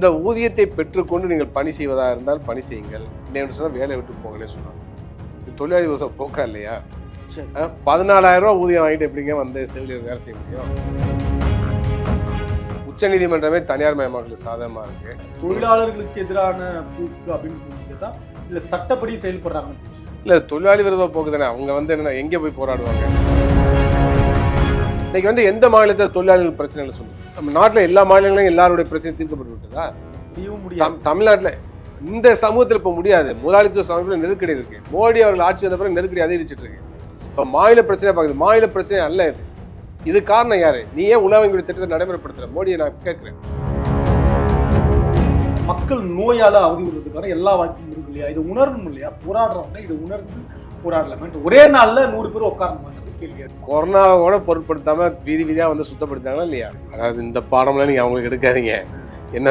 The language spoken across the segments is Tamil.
இந்த ஊதியத்தை பெற்றுக்கொண்டு நீங்கள் பணி செய்வதாக இருந்தால் பணி செய்யுங்கள். இல்லைன்னு சொன்னால் வேலையை விட்டு போங்கன்னே சொன்னாங்க. இது தொழிலாளி விரோத போக்கா இல்லையா? பதினாலாயிரம் ரூபாய் ஊதியம் வாங்கிட்டு எப்படிங்க வந்து செவிலியர் வேலை செய்ய முடியும்? உச்சநீதிமன்றமே தனியார் மயமாக்கலுக்கு சாதகமாக இருக்கு. தொழிலாளர்களுக்கு எதிரான போக்கு அப்படின்னு புரிஞ்சுக்கிறதா இல்ல சட்டப்படி புரிஞ்சுக்கிறதா? இல்லை தொழிலாளி விரோத போக்கு தானே. அவங்க வந்து என்ன எங்கே போய் போராடுவாங்க? இன்னைக்கு வந்து எந்த மாநிலத்தில் தொழிலாளர்கள் பிரச்சனை இல்லை சொல்லுங்க நம்ம நாட்டில் எல்லா மாநிலங்களும் எல்லாருடைய பிரச்சனை தீர்க்கப்பட்டு விட்டதா? தம் தமிழ்நாட்டில் இந்த சமூகத்தில் இப்போ முடியாது. முதலாளித்துவ சமூகத்தில் நெருக்கடி இருக்கு. மோடி அவர்கள் ஆட்சி வந்த பிறகு நெருக்கடி அதிகரிச்சிட்டு இருக்கு. இப்போ மாநில பிரச்சனை பார்க்குது. மாநில பிரச்சனை அல்ல இது. இது காரணம் யாரு? நீ ஏன் உலகங்களுடைய திட்டத்தை நடைமுறைப்படுத்துற. மோடியை நான் கேட்குறேன். மக்கள் நோயால அவதிப்படுறதுக்கான எல்லா வாய்ப்பும் இருக்கு இல்லையா? இது உணரணும் இல்லையா? போராடுறவங்க இதை உணர்ந்து போராடலாமே ஒரே நாள்ல நூறு பேர் உட்காரணுமான்றது கேள்வி கொரோனாவை கூட பொருட்படுத்தாம வீதி வீதியா வந்து சுத்தப்படுத்தாங்களா இல்லையா? அதாவது இந்த பாடம்லாம் நீங்க அவங்களுக்கு எடுக்காதீங்க. என்ன?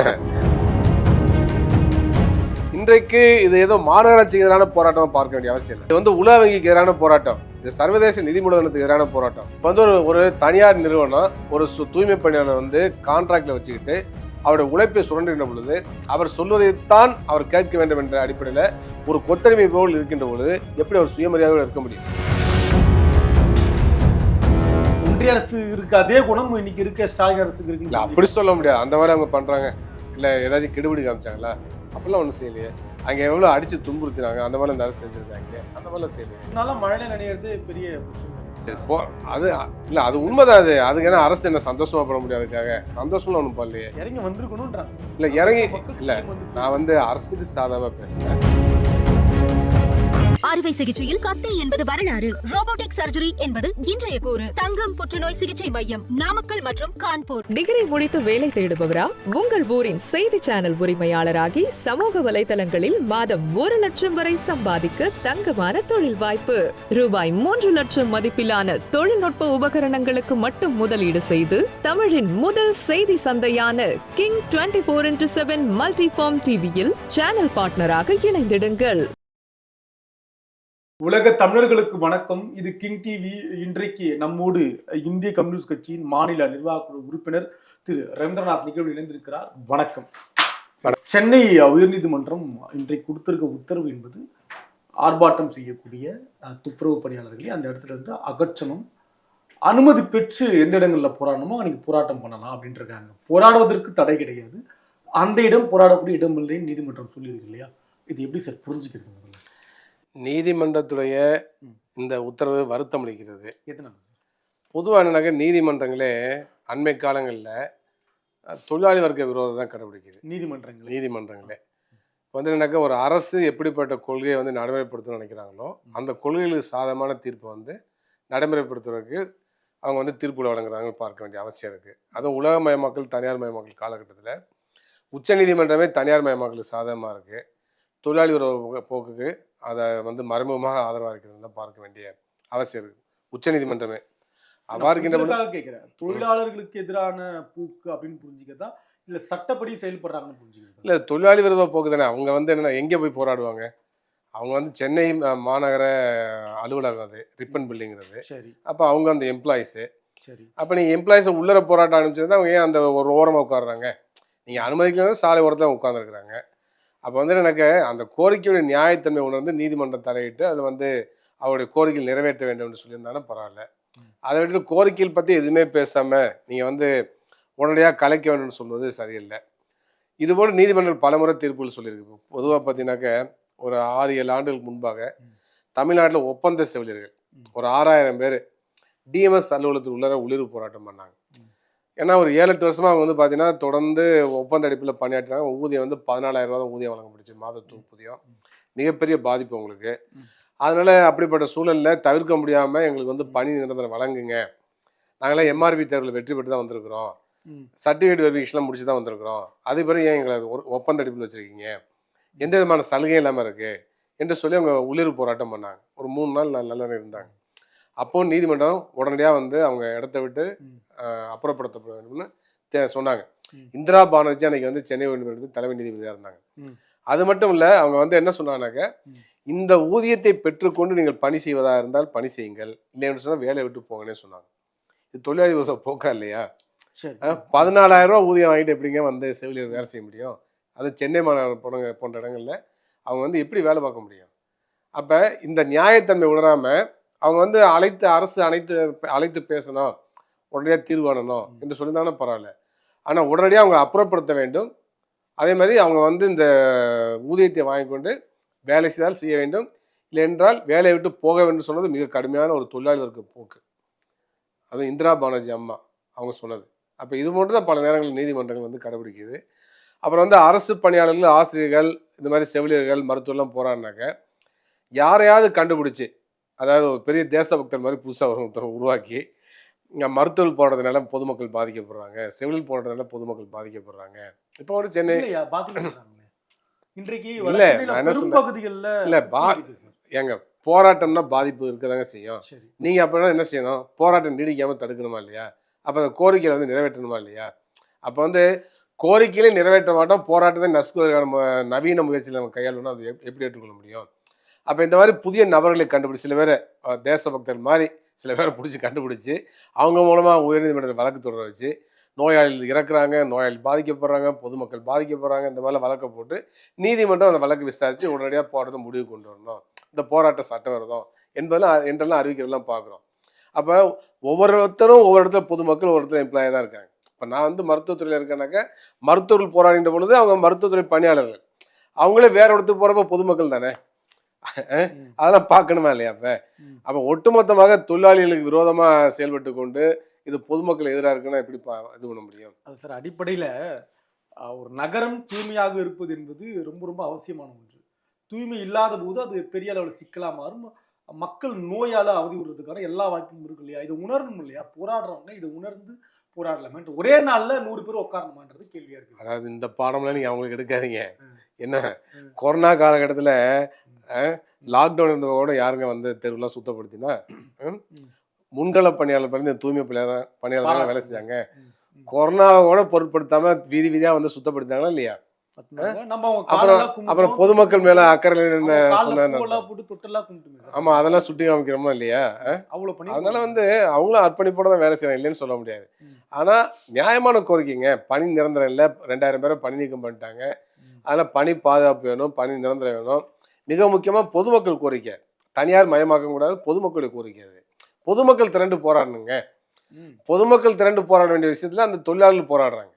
இன்றைக்கு இது ஏதோ மாநகராட்சிக்கு எதிரான போராட்டமா பார்க்க வேண்டிய அவசியம் இல்லை. இது வந்து உலக வங்கிக்கு எதிரான போராட்டம். இது சர்வதேச நிதி மூலதனத்துக்கு எதிரான போராட்டம். இப்போ வந்து ஒரு ஒரு தனியார் நிறுவனம் ஒரு சு தூய்மை பணியாளர் வந்து கான்ட்ராக்டில் வச்சுக்கிட்டு அவருடைய உழைப்பை சுரண்டுகின்ற பொழுது அவர் சொல்வதைத்தான் அவர் கேட்க வேண்டும் என்ற அடிப்படையில் ஒரு கொத்தடிமை போல் இருக்கின்ற பொழுது எப்படி அவர் சுயமரியாதையோடு இருக்க முடியும்? ஒன்றிய அரசு இருக்கு அதே குணம் இன்னைக்கு இருக்க ஸ்டாலின் அரசுக்கு இருக்கு அப்படி சொல்ல முடியாது. அந்த மாதிரி அவங்க பண்றாங்க. இல்ல ஏதாச்சும் கெடுபிடி காமிச்சாங்களா? அப்படிலாம் ஒன்றும் செய்யலையே. அங்க எவ்வளவு அடிச்சு துன்புறுத்தினாங்க? அந்த மாதிரி அந்த அரசு செஞ்சிருக்காங்க. அந்த மாதிரிலாம் செய்யலையே. இதனால மழையில நனையிறது பெரிய. சரி போ அது இல்ல அது உண்மைதான் அது. அதுக்கு என்ன அரசு என்ன சந்தோஷமா பட முடியாதுக்காக சந்தோஷம்லாம் ஒன்றும் பண்ணலையே இறங்கி வந்திருக்கணும்ன்றாங்க இல்ல இறங்கி இல்ல நான் வந்து அரசுக்கு சாதகமா பேசுறேன். அறுவை சிகிச்சையில் கத்தி என்பது வரலாறு. ரோபோட்டிக் சர்ஜரி என்பது இன்றைய கூறு. தங்கம் புற்றுநோய் சிகிச்சை மையம் நாமக்கல் மற்றும் கான்பூர். டிகிரி முடித்து வேலை தேடுபவரா? உங்கள் ஊரின் செய்தி சேனல் உரிமையாளராகி சமூக வலைதளங்களில் மாதம் ஒரு லட்சம் வரை சம்பாதிக்க தங்கமான தொழில் வாய்ப்பு. ரூபாய் மூன்று லட்சம் மதிப்பிலான தொழில்நுட்ப உபகரணங்களுக்கு மட்டும் முதலீடு செய்து தமிழின் முதல் செய்தி சந்தையான king twenty four into seven multiform டிவியில் சேனல் பார்ட்னராக இணைந்திடுங்கள். உலக தமிழர்களுக்கு வணக்கம். இது கிங் டிவி இன்றைக்கு நம்மோடு இந்திய கம்யூனிஸ்ட் கட்சியின் மாநில நிர்வாக குழு உறுப்பினர் திரு ரவீந்திரநாத் நிகழ்வு இணைந்திருக்கிறார். வணக்கம். சென்னை உயர்நீதிமன்றம் இன்றைக்கு கொடுத்திருக்க உத்தரவு என்பது ஆர்ப்பாட்டம் செய்யக்கூடிய துப்புரவு பணியாளர்களை அந்த இடத்துல இருந்து அகற்றணும். அனுமதி பெற்று எந்த இடங்களில் போராடணுமோ அன்னைக்கு போராட்டம் பண்ணலாம் அப்படின்ட்டு இருக்காங்க போராடுவதற்கு தடை கிடையாது. அந்த இடம் போராடக்கூடிய இடம் இல்லைன்னு நீதிமன்றம் சொல்லியிருக்கு இல்லையா? இது எப்படி சார் புரிஞ்சுக்கிறது நீதிமன்றத்துடைய இந்த உத்தரவு வருத்தம் அளிக்கிறது. பொதுவாக என்னன்னாக்க நீதிமன்றங்களே அண்மை காலங்களில் தொழிலாளி வர்க்க விரோதம் தான் கடைபிடிக்குது. நீதிமன்றங்கள்? நீதிமன்றங்களே. இப்போ வந்து என்னக்கா ஒரு அரசு எப்படிப்பட்ட கொள்கையை வந்து நடைமுறைப்படுத்தணும்னு நினைக்கிறாங்களோ அந்த கொள்கைகளுக்கு சாதகமான தீர்ப்பை வந்து நடைமுறைப்படுத்துவதற்கு அவங்க வந்து தீர்ப்புல வழங்குறாங்க பார்க்க வேண்டிய அவசியம் இருக்குது அதுவும் உலகமயமாக்கல் தனியார் மயமாக்கல் காலகட்டத்தில் உச்சநீதிமன்றமே தனியார் மயமாக்கலுக்கு சாதகமாக இருக்குது தொழிலாளி உறவு போக்கு- போக்குக்கு அதை வந்து மறைமுகமாக ஆதரவாக இருக்கிறது பார்க்க வேண்டிய அவசியம் இருக்குது உச்சநீதிமன்றமே அவ்வாறு கேட்கிறேன் தொழிலாளர்களுக்கு எதிரான போக்கு அப்படின்னு புரிஞ்சுக்கிறதா? இல்ல சட்டப்படி செயல்படுறாங்கன்னு புரிஞ்சுக்கிறதா? இல்லை தொழிலாளி விரோத போக்கு தானே. அவங்க வந்து என்ன எங்கே போய் போராடுவாங்க? அவங்க வந்து சென்னை மாநகர அலுவலகம் அது ரிப்பன் பில்டிங்கிறது. சரி. அப்போ அவங்க அந்த எம்ப்ளாயிஸு சரி. அப்போ நீங்கள் எம்ப்ளாயிஸை உள்ளர போராட்டம் அனுப்பிச்சிருந்தா அவங்க ஏன் அந்த ஒரு ஓரமாக உட்காடுறாங்க நீங்கள் அனுமதிக்கலாம் சாலை ஓரத்தில் உட்காந்துருக்குறாங்க அப்போ வந்து எனக்கு அந்த கோரிக்கையுடைய நியாயத்தன்மை உணர்ந்து நீதிமன்றம் தலையிட்டு அதில் வந்து அவருடைய கோரிக்கைகள் நிறைவேற்ற வேண்டும் என்று சொல்லியிருந்தாலும் பரவாயில்ல. அதை விட்டு கோரிக்கைகள் பற்றி எதுவுமே பேசாமல் நீங்கள் வந்து உடனடியாக கலைக்க வேண்டும்னு சொல்வது சரியில்லை. இதுபோல் நீதிமன்றம் பலமுறை தீர்ப்புகள் சொல்லியிருக்கு. பொதுவாக பார்த்தீங்கன்னாக்க ஒரு ஆறு ஏழு ஆண்டுகளுக்கு முன்பாக தமிழ்நாட்டில் ஒப்பந்த செவிலியர்கள் ஒரு ஆறாயிரம் பேர் டிஎம்எஸ் அலுவலகத்துக்கு உள்ளர உள்ளிரு போராட்டம் பண்ணாங்க. ஏன்னா ஒரு ஏழு எட்டு வருஷமா அவங்க வந்து பார்த்தீங்கன்னா தொடர்ந்து ஒப்பந்த அடிப்பில் பணியாற்றினாங்க. ஊதியம் வந்து பதினாலாயிரம் ரூபா தான் ஊதியம் வழங்கப்பட்டுச்சு மாத ஊதியம். மிகப்பெரிய பாதிப்பு உங்களுக்கு அதனால அப்படிப்பட்ட சூழல்ல தவிர்க்க முடியாமல் எங்களுக்கு வந்து பணி நிரந்தரம் வழங்குங்க. நாங்களாம் எம்ஆர்பி தேர்வில் வெற்றி பெற்று தான் வந்திருக்கிறோம். சர்டிஃபிகேட் வெரிஃபிகேஷன்லாம் முடிச்சு தான் வந்திருக்கிறோம். அது பிறகு ஏன் எங்களை ஒப்பந்த அடிப்பில் வச்சுருக்கீங்க? எந்த விதமான சலுகையும் இல்லாமல் இருக்கு? என்று சொல்லி அவங்க உள்ளிரு போராட்டம் பண்ணாங்க. ஒரு மூணு நாள் நல்ல இருந்தாங்க. அப்போ நீதிமன்றம் உடனடியாக வந்து அவங்க இடத்த விட்டு அப்புறப்படுத்தப்பட வேண்டும்னு சொன்னாங்க. இந்திரா பானர்ஜி அன்னைக்கு வந்து சென்னை உயர்நீதிமன்றத்தில் தலைமை நீதிபதியாக இருந்தாங்க. அது மட்டும் இல்லை அவங்க வந்து என்ன சொன்னாங்கன்னாக்க. இந்த ஊதியத்தை பெற்றுக்கொண்டு நீங்கள் பணி செய்வதாக இருந்தால் பணி செய்யுங்கள். இல்லைன்னு சொன்னால் வேலையை விட்டு போங்கன்னே சொன்னாங்க. இது தொழிலாளி விரோத போக்கா இல்லையா? பதினாலாயிரம் ரூபா ஊதியம் வாங்கிட்டு எப்படிங்க வந்து செவிலியர் வேலை செய்ய முடியும்? அது சென்னை மாநகரம் போன்ற போன்ற இடங்கள்ல அவங்க வந்து எப்படி வேலை பார்க்க முடியும்? அப்போ இந்த நியாயத்தன்மை உணராம அவங்க வந்து அழைத்து அரசு அனைத்து அழைத்து பேசணும் உடனடியாக தீர்வு காணணும் என்று சொல்லியிருந்தாங்கன்னா பரவாயில்ல. ஆனால் உடனடியாக அவங்க அப்புறப்படுத்த வேண்டும். அதே மாதிரி அவங்க வந்து இந்த ஊதியத்தை வாங்கி கொண்டு வேலை செய்தால் செய்ய வேண்டும். இல்லை என்றால் வேலையை விட்டு போக வேண்டும் சொன்னது மிக கடுமையான ஒரு தொழிலாளி வர்க்க போக்கு. அதுவும் இந்திரா பானர்ஜி அம்மா அவங்க சொன்னது. அப்போ இது மட்டும் தான் பல நேரங்களில் நீதிமன்றங்கள் வந்து கடைபிடிக்குது அப்புறம் வந்து அரசு பணியாளர்கள் ஆசிரியர்கள் இந்த மாதிரி செவிலியர்கள் மருத்துவர்லாம் போகிறான்னாக்க யாரையாவது கண்டுபிடிச்சி அதாவது ஒரு பெரிய தேசபக்தர் மாதிரி புதுசாக ஒரு ஒருத்தர் உருவாக்கி மருத்துவர்கள் போடுறதுனால பொதுமக்கள் பாதிக்கப்படுறாங்க செவிலியர் போடுறதுனால பொதுமக்கள் பாதிக்கப்படுறாங்க. இப்போ கூட சென்னை. இன்றைக்கு இல்ல? பெரும்பகுதிகள்ல இல்ல, பா-. ஏங்க போராட்டம்னா பாதிப்பு இருக்கதாங்க செய்யும். நீங்கள் அப்படின்னா என்ன செய்யணும்? போராட்டம் நீடிக்காமல் தடுக்கணுமா இல்லையா? அப்போ அந்த கோரிக்கையை வந்து நிறைவேற்றணுமா இல்லையா? அப்போ வந்து கோரிக்கையிலே நிறைவேற்ற மாட்டோம் போராட்டத்தை நசுக்குவதற்கான நவீன முயற்சியில் நம்ம கையாளணும் அது எப்- எப்படி ஏற்றுக்கொள்ள முடியும்? அப்போ இந்த மாதிரி புதிய நபர்களை கண்டுபிடிச்சி சில பேர் தேசபக்தர் மாதிரி சில பேரை பிடிச்சி கண்டுபிடிச்சி அவங்க மூலமாக உயர்நீதிமன்றத்தில் வழக்கு தொடர வச்சு நோயாளிகள் இறக்குறாங்க நோயாளி பாதிக்கப்படுறாங்க பொதுமக்கள் பாதிக்கப்படுறாங்க இந்த மாதிரிலாம் வழக்கை போட்டு நீதிமன்றம் அந்த வழக்கு விசாரித்து உடனடியாக போராட்டத்தை முடிவு கொண்டு வரணும். இந்த போராட்ட சட்டவிரோதம் என்பதெல்லாம் என்றெல்லாம் அறிவிக்கிறதெல்லாம் பார்க்குறோம். அப்போ ஒவ்வொருத்தரும் ஒவ்வொரு இடத்துல பொதுமக்கள் ஒவ்வொரு இடத்துல எம்ப்ளாயாக தான் இருக்காங்க. இப்போ நான் வந்து மருத்துவத்துறையில் இருக்கேனாக்க மருத்துவர்கள் போராடுகின்ற பொழுது அவங்க மருத்துவத்துறை பணியாளர்கள். அவங்களே வேற இடத்துக்கு போகிறப்ப பொதுமக்கள் தானே? அதெல்லாம் பார்க்கணுமா இல்லையா அப்போ. அப்போ ஒட்டுமொத்தமாக தொழிலாளிகளுக்கு விரோதமாக செயல்பட்டு கொண்டு இது பொதுமக்கள் எதிராக இருக்குன்னா எப்படி பா இது பண்ண முடியும்? அது சார் அடிப்படையில ஒரு நகரம் தூய்மையாக இருப்பது என்பது ரொம்ப ரொம்ப அவசியமான ஒன்று. தூய்மை இல்லாத போது அது பெரிய அளவில் சிக்கலா மாறும். மக்கள் நோயால அவதி விடுறதுக்கான எல்லா வாய்ப்பும் இருக்கு இல்லையா? இதை உணரணும் இல்லையா? போராடுறவங்க இதை உணர்ந்து போராடலாமே. ஒரே நாள்ல நூறு பேர் உட்காரணுமான்றது கேள்வியா இருக்கு. அதாவது இந்த பாடம்லாம் நீங்கள் அவங்களுக்கு எடுக்காதீங்க. என்ன. கொரோனா காலகட்டத்தில் லாக்டவுன் இருந்தவங்க யாருங்க வந்து தெருவுலாம் சுத்தப்படுத்தினா. முன்கள பணியாளர் பண்ணி இந்த தூய்மை பணியாளர் பணியாளர் வேலை செஞ்சாங்க. கொரோனாவை கூட பொருட்படுத்தாம வீதி வீதியா வந்து சுத்தப்படுத்தாங்களா இல்லையா? அப்புறம். அப்புறம் பொதுமக்கள் மேல அக்கறை. ஆமா அதெல்லாம் சுட்டி காமிக்கிறோமா இல்லையா? அதனால வந்து அவங்களும் அர்ப்பணிப்போட தான் வேலை செய்யறாங்க இல்லைன்னு சொல்ல முடியாது. ம். ஆனா நியாயமான கோரிக்கைங்க. பணி நிரந்தரம் இல்லை. ரெண்டாயிரம் பேரை பணி நீக்கம் பண்ணிட்டாங்க. ம். அதில் பணி பாதுகாப்பு வேணும். பணி நிரந்தரம் வேணும். மிக முக்கியமா பொதுமக்கள் கோரிக்கை. தனியார் மயமாக்க கூடாது பொதுமக்களுடைய கோரிக்கை அது. பொதுமக்கள் திரண்டு போராடணுங்க. பொதுமக்கள் திரண்டு போராட வேண்டிய விஷயத்துல அந்த தொழிலாளர்கள் போராடுறாங்க.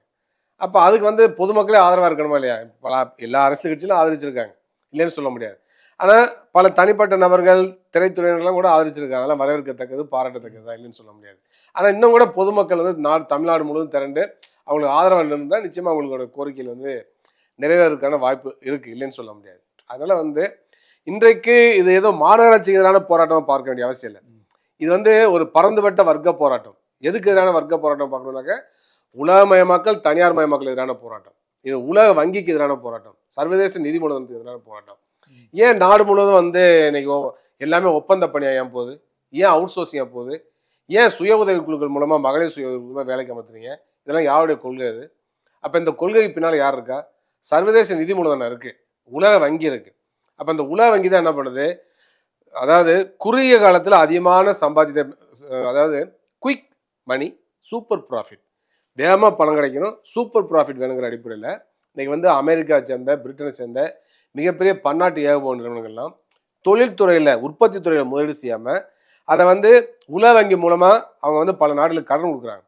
அப்போ அதுக்கு வந்து பொதுமக்களே ஆதரவாக இருக்கணுமா இல்லையா? பல எல்லா அரசியல் கட்சியிலும் ஆதரிச்சிருக்காங்க. இல்லைன்னு சொல்ல முடியாது. ஆனால் பல தனிப்பட்ட நபர்கள் திரைத்துறையினர்லாம் கூட ஆதரிச்சிருக்காங்க. அதெல்லாம் வரவேற்கத்தக்கது பாராட்டத்தக்கது தான் இல்லைன்னு சொல்ல முடியாது. ஆனால் இன்னும் கூட பொதுமக்கள் வந்து நாடு தமிழ்நாடு முழுவதும் திரண்டு அவங்களுக்கு ஆதரவாக இருந்தால் நிச்சயமாக அவங்களோட கோரிக்கையில் வந்து நிறைவேறதுக்கான வாய்ப்பு இருக்குது இல்லைன்னு சொல்ல முடியாது. அதனால் வந்து இன்றைக்கு இது ஏதோ மாநகராட்சிக்கு எதிரான போராட்டமாக பார்க்க வேண்டிய அவசியம் இல்லை. இது வந்து ஒரு பறந்துபட்ட வர்க்க போராட்டம். எதுக்கு எதிரான வர்க்க போராட்டம் பார்க்கணும்னாக்க உலகமயமாக்கல் தனியார் மயமாக்கல் எதிரான போராட்டம். இது உலக வங்கிக்கு எதிரான போராட்டம். சர்வதேச நிதி மூலதனத்துக்கு எதிரான போராட்டம். ஏன் நாடு முழுவதும் வந்து இன்னைக்கு எல்லாமே ஒப்பந்த பணியாக ஏன் போகுது? ஏன் அவுட் சோர்சிங்காக போகுது? ஏன் சுய உதவி குழுக்கள் மூலமாக மகளிர் சுய உதவி குழுமா வேலைக்கு அமர்த்துறீங்க? இதெல்லாம் யாருடைய கொள்கை அது? அப்போ இந்த கொள்கைக்கு பின்னால் யார் இருக்கா? சர்வதேச நிதி மூலதனம் இருக்குது உலக வங்கி இருக்குது அப்போ இந்த உலக வங்கி தான் என்ன பண்ணுது? அதாவது குறுகிய காலத்தில் அதிகமான சம்பாதித்த அதாவது குயிக் மணி சூப்பர் ப்ராஃபிட் வேகமாக பணம் கிடைக்கணும் சூப்பர் ப்ராஃபிட் வேணுங்கிற அடிப்படையில் இன்றைக்கி வந்து அமெரிக்கா சேர்ந்த பிரிட்டனை சேர்ந்த மிகப்பெரிய பன்னாட்டு ஏகபோன் நிறுவனங்கள்லாம் தொழில்துறையில் உற்பத்தி துறையில் முதலீடு செய்யாமல் அதை வந்து உலக வங்கி மூலமாக அவங்க வந்து பல நாடுகளுக்கு கடன் கொடுக்குறாங்க.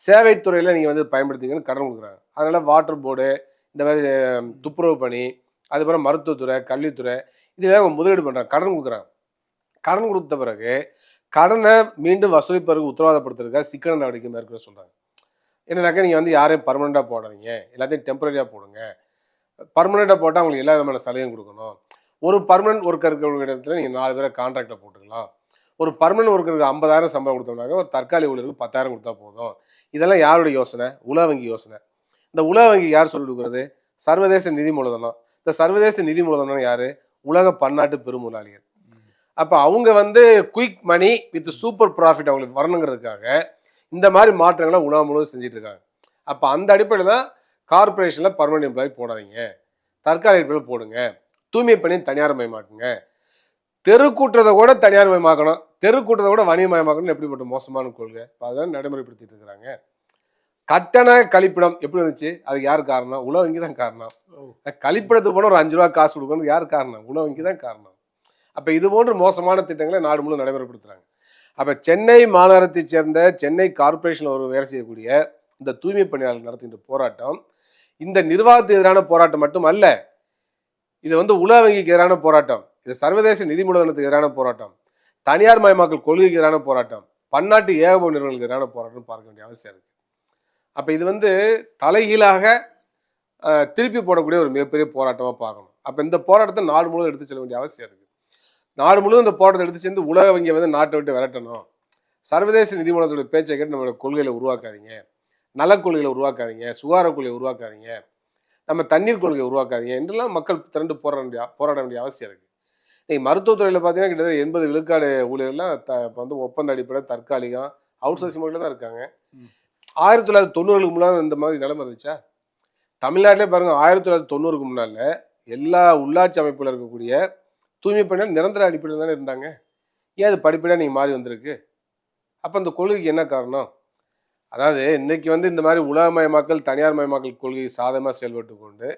சேவைத்துறையில் நீங்கள் வந்து பயன்படுத்திங்கன்னு கடன் கொடுக்குறாங்க. அதனால் வாட்டர் போர்டு இந்த மாதிரி துப்புரவு பணி அதுக்கப்புறம் மருத்துவத்துறை கல்வித்துறை இதில் அவங்க முதலீடு பண்ணுறாங்க கடன் கொடுக்குறாங்க. கடன் கொடுத்த பிறகு கடனை மீண்டும் வசூலிப்பதற்கு உத்தரவாதப்படுத்துறதுக்காக சிக்கன நடவடிக்கை மேற்கொள்ள சொல்கிறாங்க என்னன்னாக்கா நீங்கள் வந்து யாரையும் பர்மனெண்ட்டாக போடாதீங்க. எல்லாத்தையும் டெம்பரரியாக போடுங்க. பர்மனெண்ட்டாக போட்டால் அவங்களுக்கு எல்லா விதமான சலுகையும் கொடுக்கணும். ஒரு பர்மனெண்ட் ஒர்க்கர் இருக்கிற இடத்துல நீங்கள் நாலு பேரை கான்ட்ராக்டில் போட்டுக்கலாம். ஒரு பர்மனெண்ட் ஒர்க்கருக்கு ஐம்பதாயிரம் சம்பளம் கொடுத்தோம்னாக்க ஒரு தற்காலிக ஊழியருக்கு பத்தாயிரம் கொடுத்தா போதும். இதெல்லாம் யாருடைய யோசனை? உலக வங்கி யோசனை. இந்த உலக வங்கி யார் சொல்லி கொடுக்குறது? சர்வதேச நிதி மூலதனம். இந்த சர்வதேச நிதி மூலதனம் யாரு? உலக பன்னாட்டு பெருமுதலாளிகள். அப்போ அவங்க வந்து quick money with super profit அவங்களுக்கு வரணுங்கிறதுக்காக இந்த மாதிரி மாற்றங்களை உலகம் முழுவதும் செஞ்சுட்டு இருக்காங்க அப்போ அந்த அடிப்படையில் தான் கார்பரேஷனில் பர்மனெண்ட் எம்ப்ளாயி போடாதீங்க. தற்காலிக எம்ப்ளாயி போடுங்க. தூய்மை பணியை தனியார் மயமாக்குங்க தெரு கூட்டுறதை கூட தனியார் மயமாக்கணும் தெரு கூட வணிகமயமாக்கணும் எப்படிப்பட்ட மோசமான கொள்கை? இப்போ நடைமுறைப்படுத்திட்டு இருக்கிறாங்க. கட்டண கழிப்பிடம் எப்படி வந்துச்சு? அது யார் காரணம்? உழவு வங்கி தான் காரணம். கழிப்பிடத்துக்கு போனால் ஒரு அஞ்சு ரூபா காசு கொடுக்கணும் யார் காரணம்? உழவு வங்கி தான் காரணம். அப்போ இது போன்ற மோசமான திட்டங்களை நாடு முழு நடைமுறைப்படுத்துறாங்க. அப்போ சென்னை மாநகரத்தைச் சேர்ந்த சென்னை கார்ப்பரேஷனில் ஒரு வேலை செய்யக்கூடிய இந்த தூய்மை பணியாளர்கள் நடத்துகின்ற போராட்டம் இந்த நிர்வாகத்துக்கு எதிரான போராட்டம் மட்டும் அல்ல இது வந்து உலக வங்கிக்கு எதிரான போராட்டம் இது சர்வதேச நிதி மூலதனத்துக்கு எதிரான போராட்டம் தனியார் மயமாக்கல் கொள்கைக்கு எதிரான போராட்டம் பன்னாட்டு ஏகபோக நிறுவனங்களுக்கு எதிரான போராட்டம் பார்க்க வேண்டிய அவசியம் இருக்கு. அப்போ இது வந்து தலைகீழாக திருப்பி போடக்கூடிய ஒரு மிகப்பெரிய போராட்டமாக பார்க்கணும். அப்போ இந்த போராட்டத்தை நாடு முழுவதும் எடுத்து செல்ல வேண்டிய அவசியம் இருக்குது நாடு முழுவதும் இந்த போராட்டத்தை எடுத்து சேர்ந்து உலக வங்கியை வந்து நாட்டை விட்டு விரட்டணும். சர்வதேச நிதிமன்றத்தோட பேச்சை கேட்டு நம்மளோட கொள்கையில் உருவாக்காதீங்க. நல கொள்கையில் உருவாக்காதீங்க. சுகாதார கொள்கையை உருவாக்காதீங்க. நம்ம தண்ணீர் கொள்கையை உருவாக்காதீங்க. என்றெல்லாம் மக்கள் திரண்டு போராட வேண்டிய போராட வேண்டிய அவசியம் இருக்குது நீங்கள் மருத்துவத்துறையில் பார்த்தீங்கன்னா கிட்டத்தட்ட எண்பது விழுக்காடு ஊழியர்லாம் த இப்போ வந்து ஒப்பந்த அடிப்படையில் தற்காலிகம் அவுட் சோர்சிங் முறையில் தான் இருக்காங்க. ஆயிரத்தி தொள்ளாயிரத்தி தொண்ணூறுக்கு முன்னால் இந்த மாதிரி நிலைமை இருந்துச்சா தமிழ்நாட்டிலே பாருங்கள் ஆயிரத்தி தொள்ளாயிரத்தி தொண்ணூறுக்கு முன்னால் எல்லா உள்ளாட்சி அமைப்பில் இருக்கக்கூடிய தூய்மை பணியாளர் நிரந்தர அடிப்படையில் தானே இருந்தாங்க. ஏன் அது படிப்படியாக நீங்கள் மாறி வந்திருக்கு? அப்போ அந்த கொள்கைக்கு என்ன காரணம்? அதாவது இன்றைக்கி வந்து இந்த மாதிரி உலகமயமாக்கல் தனியார் மயமாக்கல் கொள்கை சாதகமாக செயல்பட்டு கொண்டு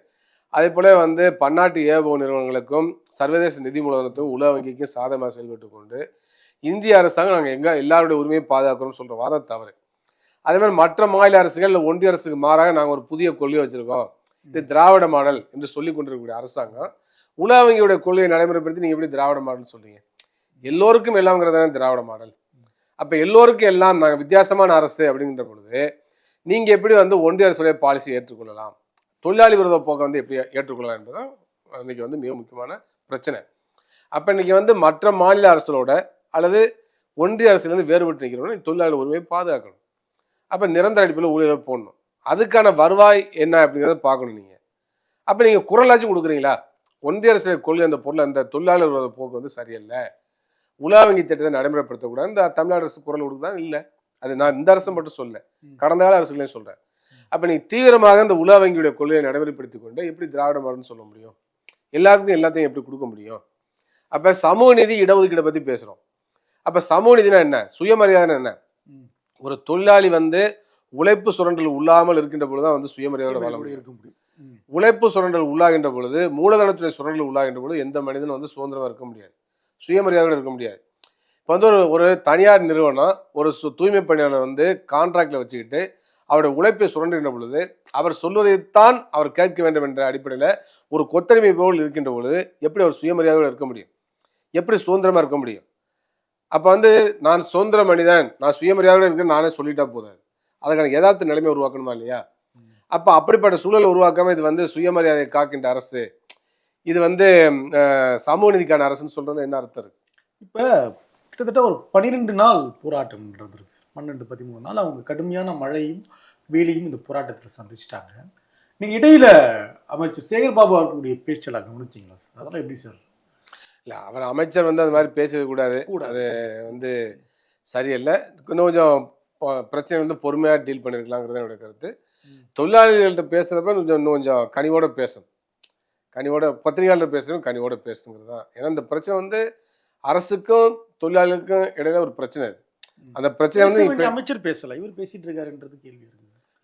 அதே போல் வந்து பன்னாட்டு ஏவோ நிறுவனங்களுக்கும் சர்வதேச நிதி மூலதனத்துக்கும் உலக வங்கிக்கும் சாதகமாக செயல்பட்டு கொண்டு இந்திய அரசாங்கம் நாங்கள் எங்கே எல்லாருடைய உரிமையை பாதுகாக்கிறோம்னு சொல்கிற வாதம் தவறு. அதே மாதிரி மற்ற மாநில அரசுகள் இல்லை ஒன்றிய அரசுக்கு மாறாக நாங்கள் ஒரு புதிய கொள்கை வச்சுருக்கோம். இது திராவிட மாடல் என்று சொல்லி கொண்டிருக்கக்கூடிய அரசாங்கம். உலக வங்கியோட கொள்கையை நடைமுறைப்படுத்தி நீங்கள் எப்படி திராவிட மாடல் சொல்றீங்க? எல்லோருக்கும் எல்லாம்ங்கிறது தானே திராவிட மாடல். அப்போ எல்லோருக்கும் எல்லாம் நாங்கள் வித்தியாசமான அரசு அப்படிங்கிற பொழுது நீங்கள் எப்படி வந்து ஒன்றிய அரசுடைய பாலிசி ஏற்றுக்கொள்ளலாம்? தொழிலாளி விரோத போக்கை வந்து எப்படி ஏற்றுக்கொள்ளலாம் என்பதுதான் இன்னைக்கு வந்து மிக முக்கியமான பிரச்சனை. அப்போ இன்னைக்கு வந்து மற்ற மாநில அரசுகளோட அல்லது ஒன்றிய அரசுலேருந்து வேறுபட்டு நிற்கிறவங்க தொழிலாளி உரிமையை பாதுகாக்கணும். அப்போ நிரந்தர அடிப்படையில் ஊழியர்கள் போடணும். அதுக்கான வருவாய் என்ன அப்படிங்கிறத பார்க்கணும் நீங்கள் அப்போ நீங்கள் குரலாச்சும் கொடுக்குறீங்களா? ஒன்றிய அரசு கொள்கை அந்த பொருள் அந்த தொழிலாளர் போக்கு வந்து சரியில்லை. உலா வங்கி திட்டத்தை நடைமுறைப்படுத்தக்கூடாது. இந்த தமிழ்நாடு அரசு குரல் கொடுக்குதான் இல்லை. அது நான் இந்த அரசு மட்டும் சொல்ல. கடந்த கால அரசுகளையும் சொல்கிறேன் அப்போ நீ தீவிரமாக இந்த உலா வங்கியுடைய கொள்கையை நடைமுறைப்படுத்தி கொண்டு எப்படி திராவிட மாடல்னு சொல்ல முடியும்? எல்லாத்துக்கும் எல்லாத்தையும் எப்படி கொடுக்க முடியும்? அப்போ சமூக நீதி இடஒதுக்கீடை பற்றி பேசுகிறோம் அப்போ சமூக நீதினா என்ன? சுயமரியாதைன்னா என்ன. ஒரு தொழிலாளி வந்து உழைப்பு சுரண்டல் உள்ளாமல் இருக்கின்ற பொழுது தான் வந்து சுயமரியாதையோட வாழ முடியும். இருக்க முடியும். உழைப்பு சுரண்டல் உள்ளாகின்ற பொழுது மூலதனத்துடைய சுரண்டல் உள்ளாகின்ற பொழுது எந்த மனிதனும் வந்து சுதந்திரமா இருக்க முடியாது. சுயமரியாதையோட இருக்க முடியாது. இப்போ வந்து ஒரு ஒரு தனியார் நிறுவனம் ஒரு சு- தூய்மை பணியாளர் வந்து கான்ட்ராக்டில் வச்சுக்கிட்டு அவருடைய உழைப்பை சுரண்டுகின்ற பொழுது அவர் சொல்வதைத்தான் அவர் கேட்க வேண்டும் என்ற அடிப்படையில் ஒரு கொத்தடிமை போல் இருக்கின்ற பொழுது எப்படி அவர் சுயமரியாதையோடு இருக்க முடியும்? எப்படி சுதந்திரமா இருக்க முடியும்? அப்போ வந்து நான் சுதந்திர மனிதன் நான் சுயமரியாதை இருக்கேன்னு நானே சொல்லிட்டா போதாது. அதுக்கான யதார்த்த நிலைமை உருவாக்கணுமா இல்லையா? அப்போ அப்படிப்பட்ட சூழலை உருவாக்காம இது வந்து சுயமரியாதை காக்கின்ற அரசு. இது வந்து சமூக நீதிக்கான அரசுன்னு சொல்றது என்ன அர்த்தம் இருக்கு? இப்போ கிட்டத்தட்ட ஒரு பன்னிரெண்டு நாள் போராட்டம் நடந்திருக்கு பன்னெண்டு பதிமூணு நாள் அவங்க கடுமையான மழையும் வேலையும் இந்த போராட்டத்தில் சந்திச்சிட்டாங்க. நீங்கள் இடையில அமைச்சர் சேகர் பாபு அவர்களுடைய பேச்செல்லாம் கவனிச்சிங்களா சார்? அதெல்லாம் எப்படி சார்? இல்ல அவர் அமைச்சர் வந்து அது மாதிரி பேசவே கூடாது. கூடாது. வந்து சரியில்லை. இன்னும் கொஞ்சம் பிரச்சனை வந்து பொறுமையாக டீல் பண்ணியிருக்கலாங்கிறது என்னோட கருத்து. தொழிலாளிகள்கிட்ட பேசுகிறப்ப கொஞ்சம் இன்னும் கொஞ்சம் கனிவோட பேசணும் கனிவோட பத்திரிகையாளர் பேசணும் கனிவோட பேசணுங்கிறது தான் ஏன்னா இந்த பிரச்சனை வந்து அரசுக்கும் தொழிலாளர்களுக்கும் இடையில ஒரு பிரச்சனை இது அந்த பிரச்சனை வந்து அமைச்சர் பேசல. இவர் பேசிட்டு இருக்காருன்றது கேள்வி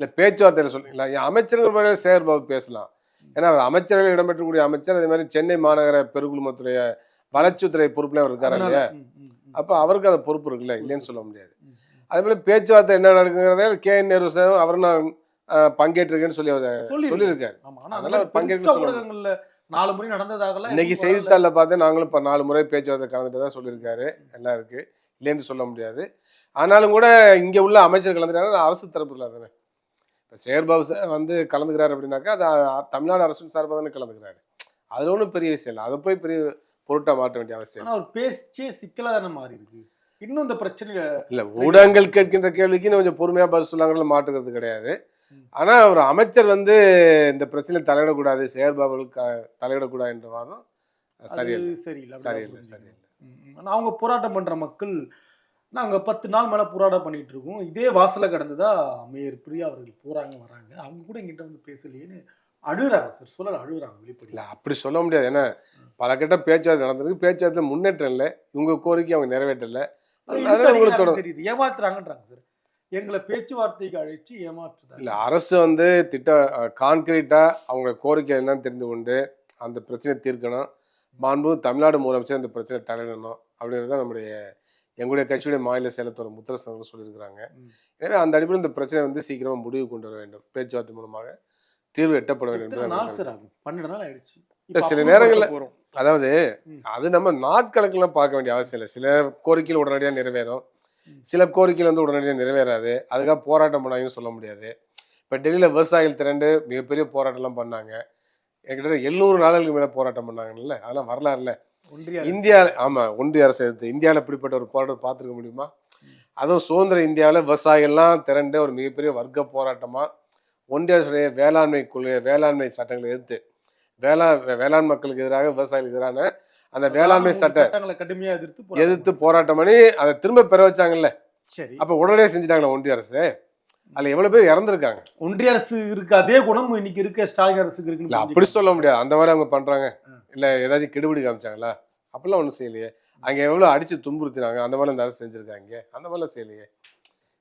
இல்லை பேச்சுவார்த்தையில் சொல்றீங்களா என் அமைச்சருங்கிற முறையில் சேகர் பாபு பேசலாம். ஏன்னா அவர் அமைச்சர்கள் இடம்பெற்றக்கூடிய அமைச்சர் அதே மாதிரி சென்னை மாநகர பெருக்குழுமத்துடைய வளர்ச்சித்துறை பொறுப்புல அவர் இருக்காரு அதனால, இல்லையா? அப்போ அவருக்கு அந்த பொறுப்பு இருக்குல்ல இல்லைன்னு சொல்ல முடியாது. அதே போல பேச்சுவார்த்தை என்ன நடக்குங்கிறத கே என் நேரு சார் அவர் நான் பங்கேற்றிருக்கேன்னு சொல்லி சொல்லியிருக்காரு. அதெல்லாம் அவர் பங்கேற்க நாலு முறை நடந்ததாகலாம் இன்னைக்கு. செய்தித்தாளில் பார்த்து நாங்களும் இப்போ நாலு முறை பேச்சுவார்த்தை கலந்துட்டு தான் சொல்லியிருக்காரு. எல்லாம் இருக்கு. இல்லைன்னு சொல்ல முடியாது. ஆனாலும் கூட இங்கே உள்ள அமைச்சர் கலந்துட்டாங்க அரசு தரப்புல தானே. இப்போ சேர்பாபு சார் வந்து கலந்துக்கிறாரு அப்படின்னாக்கா அது தமிழ்நாடு அரசின் சார்பாக தானே கலந்துக்கிறாரு. அது ஒன்றும் பெரிய விஷயம் இல்லை. அதை போய் பெரிய பொருட்டா மாற்ற வேண்டிய அவசியம் இல்லை. ஆனா அவர் பேச்சே சிக்கலா தானே மாறி இருக்கு இன்னும் இந்த பிரச்சனையில இல்ல ஊடகங்கள் கேட்கின்ற கேள்விக்கு கொஞ்சம் பொறுமையா பதில் சொல்லாங்கிறது மாற்றுக்கிறது கிடையாது. ஆனா ஒரு அமைச்சர் வந்து இந்த பிரச்சனையில் தலையிடக்கூடாது செயற்பாடுகள் தலையிடக்கூடாது என்ற வாதம் சரியில்லை சரியில்லை சரியில்லை சரியில்லை ம், ம். ஆனா அவங்க போராட்டம் பண்ற மக்கள் நாங்க பத்து நாள் மேல போராட்டம் பண்ணிட்டு இருக்கோம் இதே வாசல கடந்துதான் மேயர் பிரியா அவர்கள் போறாங்க வராங்க அவங்க கூட எங்கிட்ட வந்து பேசலையேன்னு அழுகுறாங்க சார். சொல்லல அழுகுறாங்க இல்ல வெளிப்படையா அப்படி சொல்ல முடியாது. ஏன்னா பல கட்ட பேச்சுவார்த்தை நடந்திருக்கு. பேச்சுவார்த்தை முன்னேற்றம் இல்லை. உங்க கோரிக்கை அவங்க நிறைவேற்றல. தெரியுது. ஏமாத்துறாங்கன்றாங்க சார். எங்களை பேச்சுவார்த்தைக்கு அழைச்சு ஏமாற்றுதான் இல்ல அரசு வந்து திட்ட கான்கிரீட்டா அவங்க கோரிக்கை என்னன்னு தெரிந்து கொண்டு அந்த பிரச்சனையை தீர்க்கணும். மாண்பு தமிழ்நாடு முதலமைச்சர் இந்த பிரச்சனை தலையிடணும். அப்படின்றது தான் நம்முடைய எங்களுடைய கட்சியுடைய மாநில செயலத்தோட முத்திரசனங்கள் சொல்லியிருக்கிறாங்க. எனவே அந்த அடிப்படையில் இந்த பிரச்சனை வந்து சீக்கிரமா முடிவு கொண்டு வர வேண்டும். பேச்சுவார்த்தை மூலமாக. தீர்வு எட்டப்பட வேண்டும் பன்னெண்டு நாள் ஆயிடுச்சு. சில நேரங்கள்ல-. அதாவது. அது நம்ம நாட்கணக்கெல்லாம் பார்க்க வேண்டிய அவசியம் இல்லை. சில கோரிக்கைகள் உடனடியாக நிறைவேறும். சில கோரிக்கைகள் வந்து உடனடியாக நிறைவேறாது. அதுக்காக போராட்டம் பண்ணாங்கன்னு சொல்ல முடியாது. இப்போ டெல்லியில் விவசாயிகள் திரண்டு மிகப்பெரிய போராட்டம்லாம் பண்ணாங்க. கிட்டத்தட்ட எழுநூறு நாளுக்கு மேலே போராட்டம் பண்ணாங்கல்ல? அதெல்லாம் வரலாறுல. இந்தியா ஆமா ஒன்றிய அரசு எடுத்து இந்தியாவில் இப்படிப்பட்ட ஒரு போராட்டம் பார்த்துருக்க முடியுமா? அதுவும் சுதந்திர இந்தியாவில் விவசாயிகள்லாம் திரண்டு ஒரு மிகப்பெரிய வர்க்க போராட்டமா ஒன்றிய அரசுடைய வேளாண்மை கொள்கை வேளாண்மை சட்டங்களை எதிர்த்து வேளா வேளாண் மக்களுக்கு எதிராக விவசாயிகளுக்கு எதிரான அந்த வேளாண்மை சட்டங்களை கடுமையா எதிர்த்து எதிர்த்து போராட்டம் பண்ணி அதை திரும்ப பெற வச்சாங்கல்ல. சரி. அப்ப உடனடியாக செஞ்சுட்டாங்களா ஒன்றிய அரசு அதுல எவ்வளவு பேர் இறந்துருக்காங்க. ஒன்றிய அரசு இருக்க அதே குணம் இன்னைக்கு இருக்க ஸ்டாலின் அரசுக்கு இருக்குன்னு அப்படி சொல்ல முடியாது. அந்த மாதிரி அவங்க பண்றாங்க. இல்ல ஏதாச்சும் கெடுபிடி காமிச்சாங்களா? அப்படிலாம் ஒண்ணும் செய்யலையே. அங்க எவ்வளவு அடிச்சு துன்புறுத்தினாங்க. அந்த மாதிரி அந்த அரசு செஞ்சிருக்காங்க அந்த மாதிரிலாம் செய்யலையே.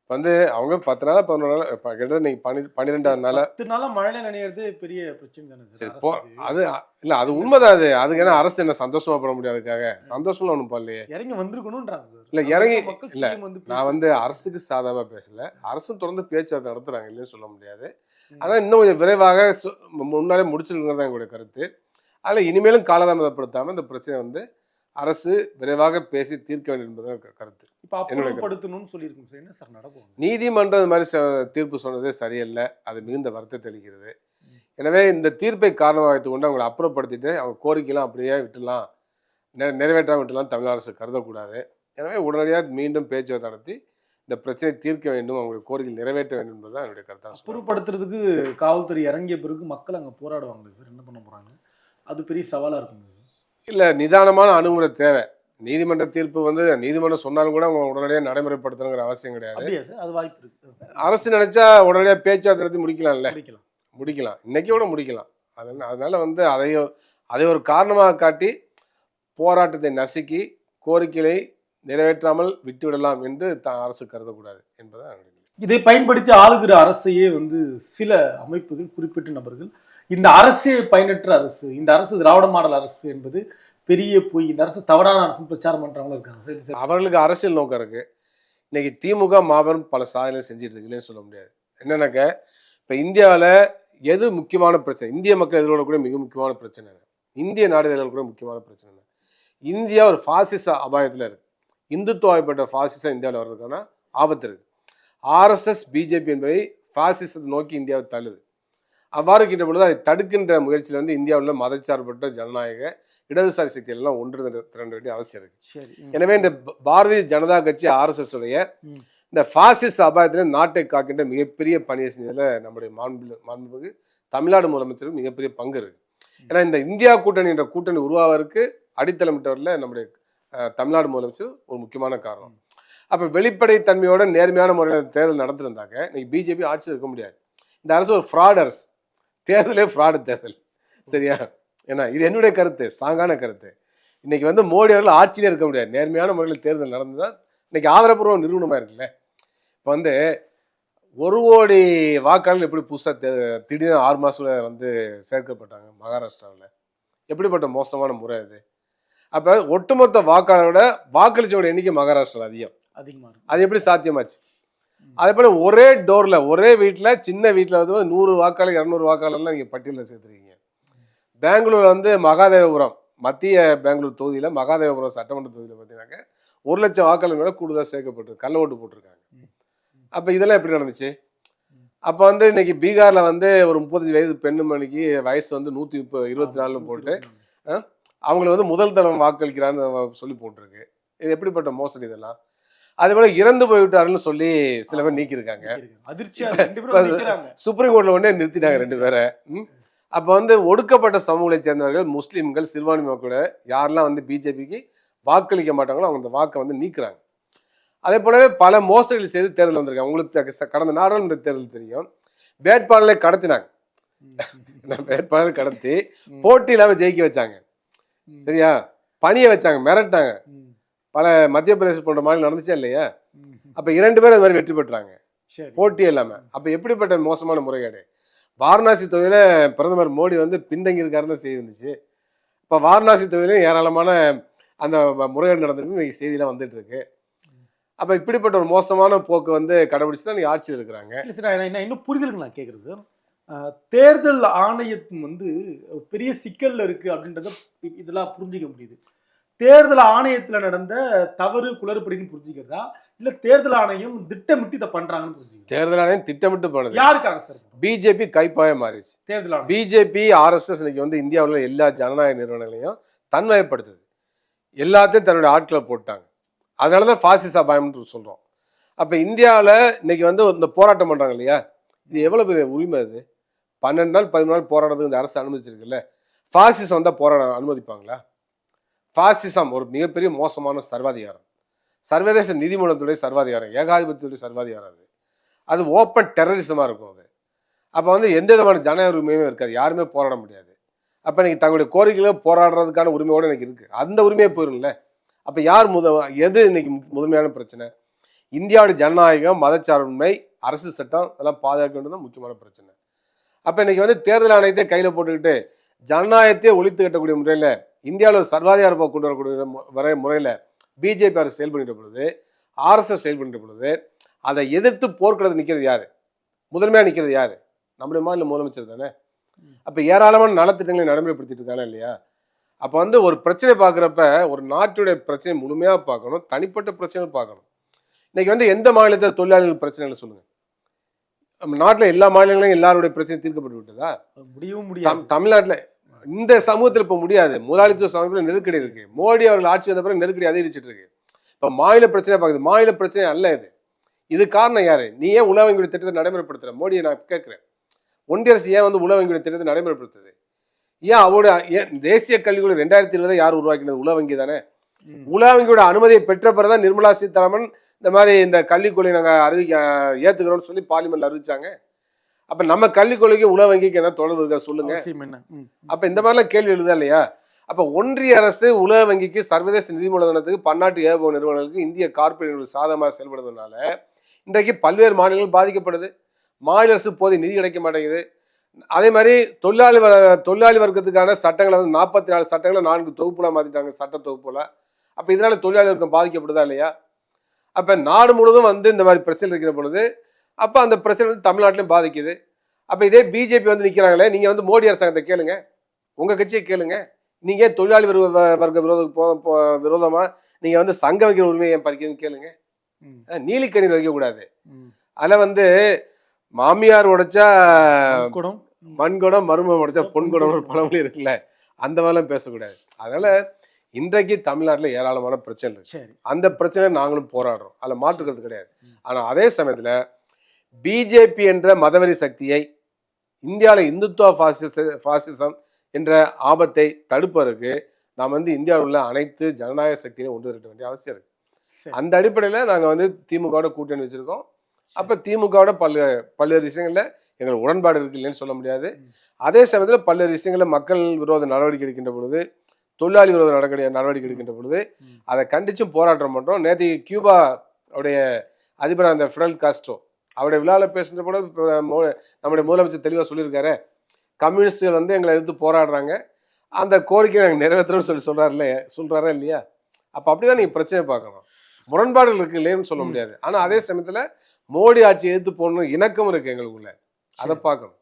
வந்து அவங்க பத்து நாள் பதினொரு நாள் இப்ப இன்னைக்கு பனி பன்னிரெண்டாவது நாள். பத்து நாளா மழையில நினைக்கிறது பெரிய பிரச்சனை தானே சரி? போ. அது இல்ல அது உண்மைதான் அது. அதுக்கு என்ன அரசு என்ன சந்தோஷமா பட முடியாது அதுக்காக. சந்தோஷம்லாம் ஒண்ணும் பண்ணலையே இறங்கி வந்திருக்கணும்ன்றாங்க சார். இல்ல, இறங்கி- இல்ல, நான் வந்து அரசுக்கு சாதகமா பேசல. அரசும் தொடர்ந்து பேச்சுவார்த்தை நடத்துறாங்க இல்லைன்னு சொல்ல முடியாது. ம். ஆனா இன்னும் கொஞ்சம் விரைவாக முன்னாலே முடிச்சிருக்கிறது தான் எங்களுடைய கருத்து. அதில் இனிமேலும் காலதாமதப்படுத்தாம இந்த பிரச்சனை வந்து அரசு விரைவாக பேசி தீர்க்க வேண்டும் என்பதுதான் க- கருத்து. இப்ப என்னுடைய அப்புறப்படுத்தணும்னு சொல்லியிருக்கோம் சார். என்ன சார் நடக்கும் நீதிமன்றம் மாதிரி தீர்ப்பு சொன்னது சரியல்ல. அது மிகுந்த வருத்தத்தை அளிக்கிறது. எனவே இந்த தீர்ப்பை காரணமாக வைத்துக் கொண்டு அவங்களை அப்புறப்படுத்திட்டு அவங்க கோரிக்கைலாம் அப்படியே விட்டுலாம் நெ- நிறைவேற்றாம விட்டுலாம் தமிழ் அரசு கருதக்கூடாது. எனவே உடனடியாக மீண்டும் பேச்சுவார்த்தை நடத்தி இந்த பிரச்சனையை தீர்க்க வேண்டும் அவங்களுடைய கோரிக்கை நிறைவேற்ற வேண்டும் என்பதுதான் என்னுடைய கருத்தாக சொல்றேன். அப்புறப்படுத்துறதுக்கு காவல்துறை இறங்கிய பிறகு மக்கள் அங்க போராடுவாங்க சார். என்ன பண்ண போறாங்க? அது பெரிய சவாலா இருக்கும் சார். இல்லை நிதானமான அணுகுமுறை தேவை. நீதிமன்ற தீர்ப்பு வந்து நீதிமன்றம் சொன்னாலும் கூட அவங்க உடனடியாக நடைமுறைப்படுத்தணுங்கிற அவசியம் கிடையாது. அது வாய்ப்பு அரசு நினைச்சா உடனடியாக பேச்சுவார்த்தை நடத்தி முடிக்கலாம்ல. முடிக்கலாம். முடிக்கலாம். இன்னைக்கு கூட முடிக்கலாம். அதனால அதனால வந்து அதையும் அதை ஒரு காரணமாக காட்டி போராட்டத்தை நசுக்கி கோரிக்கைகளை நிறைவேற்றாமல் விட்டுவிடலாம் என்று த- அரசு கருதக்கூடாது நிலை. இதை பயன்படுத்தி ஆளுகிற அரசையே வந்து சில அமைப்புகள் குறிப்பிட்ட நபர்கள் இந்த அரசே பயனற்ற அரசு இந்த அரசு திராவிட மாடல் அரசு என்பது பெரிய பொய். இந்த அரசு தவறான அரசு பிரச்சாரம் பண்ணுறவங்களும் இருக்காங்க. அவர்களுக்கு அரசியல் நோக்கம் இருக்கு. இன்னைக்கு திமுக மாபெரும் பல சாதனை செஞ்சுட்டு இருக்குன்னு சொல்ல முடியாது. என்னன்னாக்க இப்போ இந்தியாவில் எது முக்கியமான பிரச்சனை? இந்திய மக்கள் எதிர்கொள்ளக்கூடிய மிக முக்கியமான பிரச்சனை இந்திய நாடு எதிர்கொள்ளக்கூடிய முக்கியமான பிரச்சனை இந்தியா ஒரு ஃபாசிச அபாயத்தில் இருக்கு. இந்துத்துவாய்ப்பட்ட பாசிசம் இந்தியாவில் வர்றதுக்கான ஆபத்து இருக்கு. ஆர்எஸ்எஸ் பிஜேபி என்பதை ஃபாசிசத்தை நோக்கி இந்தியாவை தள்ளுது. அவ்வாறு இருக்கின்ற பொழுது அதை தடுக்கின்ற முயற்சியில் வந்து இந்தியாவில் மதச்சார்பற்ற ஜனநாயக இடதுசாரி சக்திகள் எல்லாம் ஒன்று திரண்டு- வேண்டிய அவசியம் இருக்கு. எனவே இந்த பாரதிய ஜனதா கட்சி ஆர்எஸ்எஸ் உடைய. இந்த பாசிஸ்ட் அபாயத்தில் நாட்டை காக்கின்ற மிகப்பெரிய பணியை செஞ்சதுல நம்முடைய மாண்பு மாண்புமிகு தமிழ்நாடு முதலமைச்சருக்கு மிகப்பெரிய பங்கு இருக்கு. ஏன்னா இந்த இந்தியா கூட்டணி என்ற கூட்டணி உருவாவதற்கு அடித்தளமிட்டவரில் நம்முடைய தமிழ்நாடு முதலமைச்சர் ஒரு முக்கியமான காரணம். அப்போ வெளிப்படை தன்மையோட நேர்மையான முறையில் தேர்தல் நடந்திருந்தாங்க இன்னைக்கு பிஜேபி ஆட்சியில் இருக்க முடியாது. இந்த அரசு ஒரு ஃப்ராட் அரசு தேர்தலே ஃப்ராடு தேர்தல். சரியா? ஏன்னா இது என்னுடைய கருத்து ஸ்ட்ராங்கான கருத்து. இன்னைக்கு வந்து மோடி அவர்கள் ஆட்சியிலே இருக்க முடியாது. நேர்மையான முறையில் தேர்தல் நடந்துதான் இன்னைக்கு ஆதரப்பூர்வ நிறுவனமாக இருக்குல்ல? இப்போ வந்து ஒரு கோடி வாக்காளர்கள் எப்படி புதுசாக திடீர்னு ஆறு மாசத்துல வந்து சேர்க்கப்பட்டாங்க மகாராஷ்டிராவில்? எப்படிப்பட்ட மோசமான முறை அது? அப்போ ஒட்டுமொத்த வாக்காளரோட வாக்களிச்சோட எண்ணிக்கை மகாராஷ்டிராவில் அதிகம். அதிகமா இருக்கு. அது எப்படி சாத்தியமாச்சு? அதே போல ஒரே டோர்ல ஒரே வீட்டில் சின்ன வீட்டில் வந்து நூறு வாக்காளர் இரநூறு வாக்காளர்லாம் நீங்கள் பட்டியலில் சேர்த்துருக்கீங்க. பெங்களூர் வந்து மகாதேவபுரம் மத்திய பெங்களூர் தொகுதியில் மகாதேவபுரம் சட்டமன்ற தொகுதியில் பார்த்தீங்கன்னாக்க ஒரு லட்சம் வாக்காளர் மேலே கூடுதலாக சேர்க்கப்பட்டு கள்ள ஓட்டு போட்டிருக்காங்க. அப்போ இதெல்லாம் எப்படி நடந்துச்சு? அப்போ வந்து இன்னைக்கு பீகாரில் வந்து ஒரு முப்பத்தஞ்சு வயது பெண்மணிக்கு வயசு வந்து நூற்றி முப்பது இருபத்தி நாலுல போட்டு அவங்களை வந்து முதல் தரம் வாக்களிக்கிறான்னு சொல்லி போட்டிருக்கு. இது எப்படிப்பட்ட மோசடி இதெல்லாம்? அதே போல இறந்து போய்விட்டாருன்னு சொல்லி சில பேர் நீக்கியிருக்காங்க. சுப்ரீம் கோர்ட்ல உடனே நிறுத்திட்டாங்க ரெண்டு பேரை. அப்ப வந்து ஒடுக்கப்பட்ட சமூகத்தை சேர்ந்தவர்கள் முஸ்லிம்கள் சிறுபான்மை மக்களோட யாரெல்லாம் வந்து பிஜேபிக்கு வாக்களிக்க மாட்டாங்களோ அவங்க அந்த வாக்கை வந்து நீக்குறாங்க. அதே போலவே பல மோசடிகள் செய்து தேர்தல் வந்திருக்காங்க. உங்களுக்கு கடந்த நாடாளுமன்ற தேர்தல் தெரியும். வேட்பாளரை கடத்தினாங்க. வேட்பாளர் கடத்தி ம். போட்டி இல்லாம ஜெயிக்க வச்சாங்க. சரியா? பணிய வச்சாங்க மிரட்டாங்க. பல மத்திய பிரதேச போன்ற மாநிலம் நடந்துச்சா இல்லையா. அப்ப இரண்டு பேரும் அது மாதிரி வெற்றி பெற்றாங்க. சரி. போட்டியே இல்லாம. அப்ப எப்படிப்பட்ட மோசமான முறைகேடு? வாரணாசி தொகுதியில பிரதமர் மோடி வந்து பின்தங்கி இருக்காருன்னு செய்தி இருந்துச்சு இப்ப வாரணாசி தொகுதியிலும் ஏராளமான அந்த முறைகேடு நடந்திருக்கு. இன்னைக்கு செய்தியெல்லாம் வந்துட்டு இருக்கு. அப்ப இப்படிப்பட்ட ஒரு மோசமான போக்கு வந்து கடைபிடிச்சு தான் ஆட்சியில் இருக்கிறாங்க. இல்ல சார் என்ன இன்னும் புரிதலுக்கு நான் கேட்குறேன் சார். தேர்தல் ஆணையத்தின் வந்து பெரிய சிக்கல்ல இருக்கு அப்படின்றத இதெல்லாம் புரிஞ்சிக்க முடியுது. தேர்தல் ஆணையத்துல நடந்த தவறு குளறுபடின்னு புரிஞ்சுக்கிறதா? இல்ல தேர்தல் ஆணையம் திட்டமிட்டு இதை பண்றாங்கன்னு புரிஞ்சுக்கிறதா? தேர்தல் ஆணையம் திட்டமிட்டு போனது யாருக்காக சார்? பிஜேபி கைப்பாய மாறிடுச்சு. தேர்தல் ஆணையம். பிஜேபி ஆர்எஸ்எஸ் இன்னைக்கு வந்து இந்தியாவில் எல்லா ஜனநாயக நிறுவனங்களையும் தன்மயப்படுத்துது எல்லாத்தையும் தன்னுடைய ஆட்களை போட்டாங்க. அதனால தான் பாசிச பயம்னு சொல்கிறோம் அப்போ இந்தியாவில் இன்னைக்கு வந்து இந்த போராட்டம் பண்ணுறாங்க இல்லையா? இது எவ்வளோ பெரிய உரிமை இது பன்னெண்டு நாள் பதிமூணு நாள் போராடுறதுக்கு இந்த அரசு அனுமதிச்சிருக்குல்ல? பாசிசம் வந்தால் போராட அனுமதிப்பாங்களா? ஃபாசிசம் ஒரு மிகப்பெரிய மோசமான சர்வாதிகாரம். சர்வதேச நீதிமன்றத்துடைய சர்வாதிகாரம் ஏகாதிபத்தியுடைய சர்வாதிகாரம் அது. அது ஓப்பன் டெரரிசமாக இருக்கும் அது. அப்போ வந்து எந்த விதமான ஜன உரிமையுமே இருக்காது. யாருமே போராட முடியாது. அப்போ இன்றைக்கி தங்களுடைய கோரிக்கைகளை போராடுறதுக்கான உரிமையோடு எனக்கு இருக்குது அந்த உரிமையே போயிரும்ல. அப்போ யார் முத எது இன்னைக்கு மு- முதன்மையான பிரச்சனை? இந்தியாவுடைய ஜனநாயகம் மதச்சார்பின்மை அரசு சட்டம் இதெல்லாம் பாதுகாக்க வேண்டியது தான் முக்கியமான பிரச்சனை. அப்போ இன்றைக்கி வந்து தேர்தல் ஆணையத்தை கையில் போட்டுக்கிட்டு ஜனநாயகத்தையே ஒழித்து கட்டக்கூடிய முறையில் இந்தியாவில் ஒரு சர்வாதிகார போக்கு கொண்டு வரக்கூடிய வர முறையில் பிஜேபி அரசு செயல்படுகிற பொழுது ஆர்எஸ்எஸ் செயல்படுகிற பொழுது அதை எதிர்த்து போர்க்களத்தில் நிற்கிறது யார்? முதன்மையாக நிற்கிறது யார்? நம்முடைய மாநில முதலமைச்சர் தானே. அப்போ ஏராளமான நலத்திட்டங்களை நடைமுறைப்படுத்திட்டு இருக்காங்க இல்லையா? அப்போ வந்து ஒரு பிரச்சனை பார்க்குறப்ப ஒரு நாட்டுடைய பிரச்சனை முழுமையாக பார்க்கணும் தனிப்பட்ட பிரச்சனை பார்க்கணும். இன்னைக்கு வந்து எந்த மாநிலத்தில் தொழிலாளர்கள் பிரச்சனைகளை சொல்லுங்க. நம்ம நாட்டில் எல்லா மாநிலங்களையும் எல்லாருடைய பிரச்சனை தீர்க்கப்பட்டு விட்டதா? முடியவும் தம் முடியாது தமிழ்நாட்டில் இந்த சமூகத்தில் இப்போ முடியாது. முதலாளித்துவ சமூகத்தில் நெருக்கடி இருக்கு. மோடி அவர்கள் ஆட்சி வந்த பிறகு நெருக்கடி அதிகரிச்சிட்டு இருக்கு. இப்போ மாநில பிரச்சனை பார்க்குது. மாநில பிரச்சனை அல்ல இது. இது காரணம் யாரு? நீ ஏன் உலகங்களுடைய திட்டத்தை நடைமுறைப்படுத்துற? மோடியை நான் கேட்குறேன். ஒன்றிய அரசு ஏன் வந்து உலகங்களுடைய திட்டத்தை நடைமுறைப்படுத்துது? ஏன் அவருடைய ஏன் தேசிய கல்விக்குழு ரெண்டாயிரத்தி இருபதை யார் உருவாக்கினது? உலக வங்கி தானே. உலக வங்கியோட அனுமதியை பெற்ற பிறகுதான் நிர்மலா சீதாராமன் இந்த மாதிரி இந்த கல்விக் கொள்கை நாங்கள் அறிவிக்க ஏற்றுக்கிறோம்னு சொல்லி பார்லிமெண்ட்ல அறிவிச்சாங்க. அப்போ நம்ம கல்விக் கொள்கைக்கு உலக வங்கிக்கு என்ன தொடர்பு இருக்கா? சொல்லுங்க. அப்ப இந்த மாதிரிலாம் கேள்வி எழுதா இல்லையா? அப்ப ஒன்றிய அரசு உலக வங்கிக்கு சர்வதேச நிதி மூலதனத்துக்கு பன்னாட்டு ஏவுகணை நிறுவனங்களுக்கு இந்திய கார்ப்பரேட் சாதகமாக செயல்படுறதுனால இன்றைக்கு பல்வேறு மாநிலங்கள் பாதிக்கப்படுது. மாநில அரசு போதிய நிதி கிடைக்க மாட்டேங்குது. அதே மாதிரி தொழிலாளி தொழிலாளி வர்க்கத்துக்கான சட்டங்களை வந்து நாற்பத்தி நாலு சட்டங்களை நான்கு தொகுப்புல மாத்திட்டாங்க சட்ட தொகுப்புல. அப்ப இதனால தொழிலாளி வர்க்கம் பாதிக்கப்படுதா இல்லையா? அப்ப நாடு முழுவதும் வந்து இந்த மாதிரி பிரச்சனை இருக்கிற பொழுது அப்ப அந்த பிரச்சனை வந்து தமிழ்நாட்டிலும் பாதிக்குது. அப்ப இதே பிஜேபி வந்து நிக்கிறாங்களே நீங்க வந்து மோடி அரசாங்கத்தை கேளுங்க. உங்க கட்சியை கேளுங்க. நீங்க ஏன் தொழிலாளி வர்க்க வ- வர்க்க விரோத போ- போ- விரோதமா நீங்க வந்து சங்க வைக்கிற உரிமையை ஏன் பறிக்கிறதுன்னு கேளுங்க. நீலிக்கண்ணீர் வைக்கக்கூடாது. அதில் வந்து மாமியார் உடைச்சா குடம் மண்குடம் மருமம் உடைச்சா பொன்குடம் ஒரு பழமொழி இருக்குல்ல. அந்த மாதிரிலாம் பேசக்கூடாது. அதனால இன்றைக்கு தமிழ்நாட்டில் ஏராளமான பிரச்சனை இருக்கு. அந்த பிரச்சனை நாங்களும் போராடுறோம். அதில் மாற்றுக்கிறது கிடையாது. ஆனால் அதே சமயத்தில் பிஜேபி என்ற மதவெறி சக்தியை இந்தியாவில் இந்துத்துவ பாசிச பாசிசம் என்ற ஆபத்தை தடுப்பதற்கு நாம் வந்து இந்தியாவில் உள்ள அனைத்து ஜனநாயக சக்தியையும் கொண்டு வர வேண்டிய அவசியம் இருக்கு. சரி. அந்த அடிப்படையில் நாங்கள் வந்து திமுகவோட கூட்டணி வச்சிருக்கோம். அப்போ திமுகவோட பல்வே பல்வேறு விஷயங்களில் எங்களுக்கு உடன்பாடு இருக்கு இல்லைன்னு சொல்ல முடியாது. அதே சமயத்தில் பல்வேறு விஷயங்களில் மக்கள் விரோத நடவடிக்கை எடுக்கின்ற பொழுது தொழிலாளி விரோத நடவடிக்கை நடவடிக்கை எடுக்கின்ற பொழுது. அதை கண்டிச்சும் போராட்டம் பண்ணுறோம் நேற்று கியூபா உடைய அதிபர் அந்த ஃபிடல் காஸ்ட்ரோ அவருடைய விழாவில் பேசுகிற கூட இப்ப நம்முடைய முதலமைச்சர் தெளிவாக சொல்லியிருக்காரு. கம்யூனிஸ்டுகள் வந்து எங்களை எதிர்த்து போராடுறாங்க. அந்த கோரிக்கையை நாங்கள் நிறைவேற்றுறோம்னு சொல்லி சொல்கிறாருல்ல சொல்கிறாரா இல்லையா? அப்போ அப்படி தான் நீங்கள் பிரச்சனை பார்க்கணும். முரண்பாடுகள் இருக்கு இல்லைன்னு சொல்ல. முடியாது. ஆனால் அதே சமயத்தில் மோடி ஆட்சி எதிர்த்து போகணும் இணக்கம் இருக்கு எங்களுக்குள்ள. அதை பார்க்கணும்.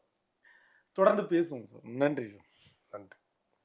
தொடர்ந்து பேசுவோம் சார். நன்றி சார். நன்றி.